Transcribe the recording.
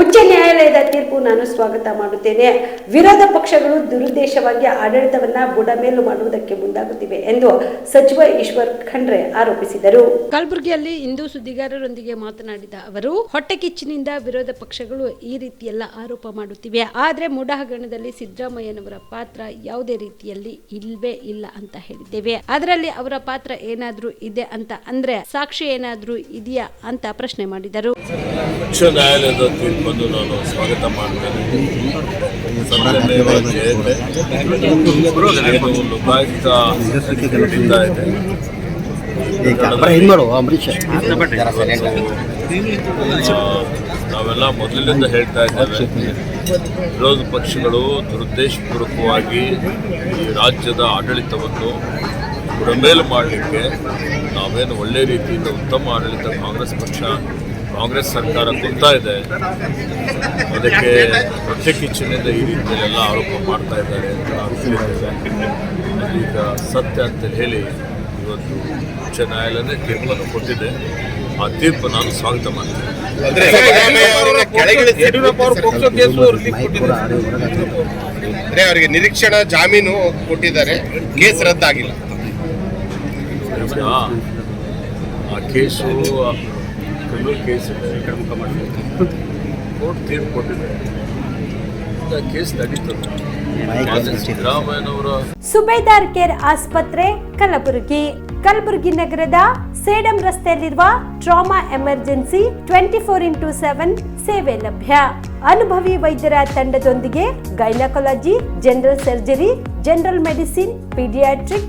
ಉಚ್ಚ ನ್ಯಾಯಾಲಯದ ತೀರ್ಪು ನಾನು ಸ್ವಾಗತ ಮಾಡುತ್ತೇನೆ. ವಿರೋಧ ಪಕ್ಷಗಳು ದುರುದ್ದೇಶವಾಗಿ ಆಡಳಿತವನ್ನ ಬುಡಮೇಲು ಮಾಡುವುದಕ್ಕೆ ಮುಂದಾಗುತ್ತಿವೆ ಎಂದು ಸಚಿವ ಈಶ್ವರ್ ಖಂಡ್ರೆ ಆರೋಪಿಸಿದರು. ಕಲಬುರಗಿಯಲ್ಲಿ ಇಂದು ಸುದ್ದಿಗಾರರೊಂದಿಗೆ ಮಾತನಾಡಿದ ಅವರು ಹೊಟ್ಟೆ ಕಿಚ್ಚಿನಿಂದ ವಿರೋಧ ಪಕ್ಷಗಳು ಈ ರೀತಿಯೆಲ್ಲ ಆರೋಪ ಮಾಡುತ್ತಿವೆ. ಆದ್ರೆ ಮೂಡ ಹಗರಣದಲ್ಲಿ ಸಿದ್ದರಾಮಯ್ಯನವರ ಪಾತ್ರ ಯಾವುದೇ ರೀತಿಯಲ್ಲಿ ಇಲ್ವೇ ಇಲ್ಲ ಅಂತ ಹೇಳಿದ್ದೇವೆ. ಅದರಲ್ಲಿ ಅವರ ಪಾತ್ರ ಏನಾದ್ರೂ ಇದೆ ಅಂತ ಅಂದ್ರೆ ಸಾಕ್ಷಿ ಏನಾದ್ರೂ ಇದೆಯಾ ಅಂತ ಪ್ರಶ್ನೆ ಮಾಡಿದರು. ತೀರ್ಪನ್ನು ನಾನು ಸ್ವಾಗತ ಮಾಡ್ತೇನೆ. ನಡೀತಾ ಇದೆ ನಾವೆಲ್ಲ ಮೊದಲಿನಿಂದ ಹೇಳ್ತಾ ಇದ್ದೇವೆ. ವಿರೋಧ ಪಕ್ಷಗಳು ದುರುದ್ದೇಶಪೂರ್ವಕವಾಗಿ ಈ ರಾಜ್ಯದ ಆಡಳಿತವನ್ನು ಬುಡಮೇಲು ಮಾಡಲಿಕ್ಕೆ ನಾವೇನು ಒಳ್ಳೆ ರೀತಿಯಿಂದ ಉತ್ತಮ ಆಡಳಿತ ಕಾಂಗ್ರೆಸ್ ಪಕ್ಷ ಕಾಂಗ್ರೆಸ್ ಸರ್ಕಾರ ಕೊಡ್ತಾ ಇದೆ. ಅದಕ್ಕೆ ಕಿಚ್ಚಿನಿಂದ ಈ ರೀತಿಯಲ್ಲೆಲ್ಲ ಆರೋಪ ಮಾಡ್ತಾ ಇದ್ದಾರೆ ಈಗ ನಾವು ಸತ್ಯ ಅಂತ ಹೇಳಿ ಇವತ್ತು ಉಚ್ಚ ನ್ಯಾಯಾಲಯನೇ ತೀರ್ಪನ್ನು ಕೊಟ್ಟಿದೆ. ಆ ತೀರ್ಪು ನಾನು ಸ್ವಾಗತ ಮಾಡ್ತೇನೆ. ಅಂದ್ರೆ ಯಡಿಯೂರಪ್ಪ ಅವರು ಪೋಕ್ಸೋ ಕೇಸು ರಿಲೀಫ್ ಕೊಟ್ಟಿದ್ದಾರೆ. ಅವರಿಗೆ ನಿರೀಕ್ಷಣಾ ಜಾಮೀನು ಕೊಟ್ಟಿದ್ದಾರೆ. ಕೇಸ್ ರದ್ದಾಗಿಲ್ಲ. ಆ ಕೇಸು ಕ್ರಿಮಿನಲ್ ಕೇಸ್ ಇದೆ ಕೋರ್ಟ್ ತೀರ್ಪು ಕೊಟ್ಟಿದೆ. ಆ ಕೇಸ್ ನಡೀತದೆ. ಸಿದ್ದರಾಮಯ್ಯನವರ ಸುಬೇದಾರ್ ಕೇರ್ ಆಸ್ಪತ್ರೆ ಕಲಬುರಗಿ. ಕಲಬುರಗಿ ನಗರದ ಸೇಡಂ ರಸ್ತೆಯಲ್ಲಿರುವ trauma emergency twenty four into seven ಸೇವೆ ಲಭ್ಯ. ಅನುಭವಿ ವೈದ್ಯರ ತಂಡದೊಂದಿಗೆ gynaecology general surgery general medicine paediatric